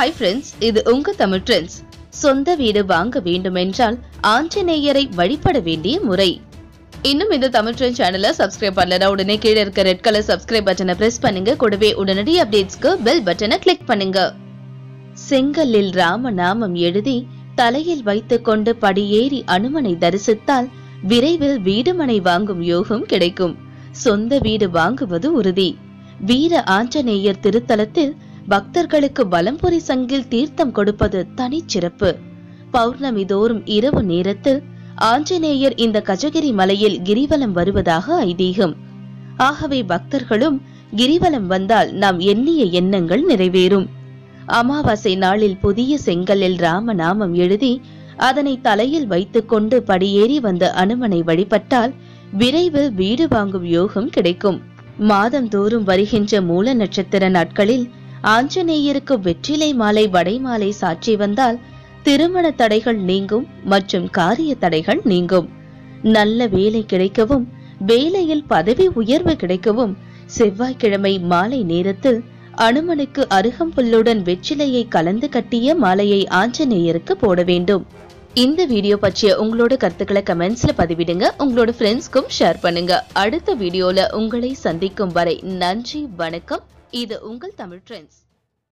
Hi friends இது உங்க Tamil trends சொந்த வீடு வாங்க வேண்டுமென்றால் ஆஞ்சநேயரை வழிபட வேண்டிய முறை. இன்னும் இந்த தமிழ் ட்ரெண்ட் சேனலை சப்ஸ்கிரைப் பண்ணலனா உடனே கீழே இருக்க ரெட் கலர் சப்ஸ்கிரைப் பட்டனை பிரஸ் பண்ணுங்க. கூடவே உடனடி அப்டேட்ஸ்க்கு பெல் பட்டனை கிளிக் பண்ணுங்க. செங்கல்லில் ராம நாமம் எழுதி தலையில் வைத்துக் கொண்டு படியேறி அனுமனை தரிசித்தால் விரைவில் வீடுமனை வாங்கும் யோகம் கிடைக்கும். சொந்த வீடு வாங்குவது உறுதி. வீர ஆஞ்சநேயர் திருத்தலத்தில் பக்தர்களுக்கு வலம்புரி சங்கில் தீர்த்தம் கொடுப்பது தனிச்சிறப்பு பௌர்ணமி தோறும் இரவு நேரத்தில் ஆஞ்சநேயர் இந்த கஜகிரி மலையில் கிரிவலம் வருவதாக ஐதீகம். ஆகவே பக்தர்களும் கிரிவலம் வந்தால் நாம் எண்ணிய எண்ணங்கள் நிறைவேறும். அமாவாசை நாளில் புதிய செங்கல்லில் ராமநாமம் எழுதி அதனை தலையில் வைத்துக்கொண்டு படியேறி வந்த அனுமனை வழிபட்டால் விரைவில் வீடு வாங்கும் யோகம் கிடைக்கும். மாதந்தோறும் வருகின்ற மூல நட்சத்திர நாட்களில் ஆஞ்சநேயருக்கு வெற்றிலை மாலை வடைமாலை சாற்றி வந்தால் திருமண தடைகள் நீங்கும் மற்றும் காரிய தடைகள் நீங்கும். நல்ல வேலை கிடைக்கவும் வேலையில் பதவி உயர்வு கிடைக்கவும் செவ்வாய்க்கிழமை மாலை நேரத்தில் அனுமனுக்கு அருகம்புல்லுடன் வெற்றிலையை கலந்து கட்டிய மாலையை ஆஞ்சநேயருக்கு போட வேண்டும். இந்த வீடியோ பற்றிய உங்களோட கருத்துக்களை கமெண்ட்ஸ்ல பதிவிடுங்க. உங்களோட ஃப்ரெண்ட்ஸ்க்கும் ஷேர் பண்ணுங்க. அடுத்த வீடியோல உங்களை சந்திக்கும் வரை நன்றி வணக்கம். இது உங்கள் தமிழ் ட்ரெண்ட்ஸ்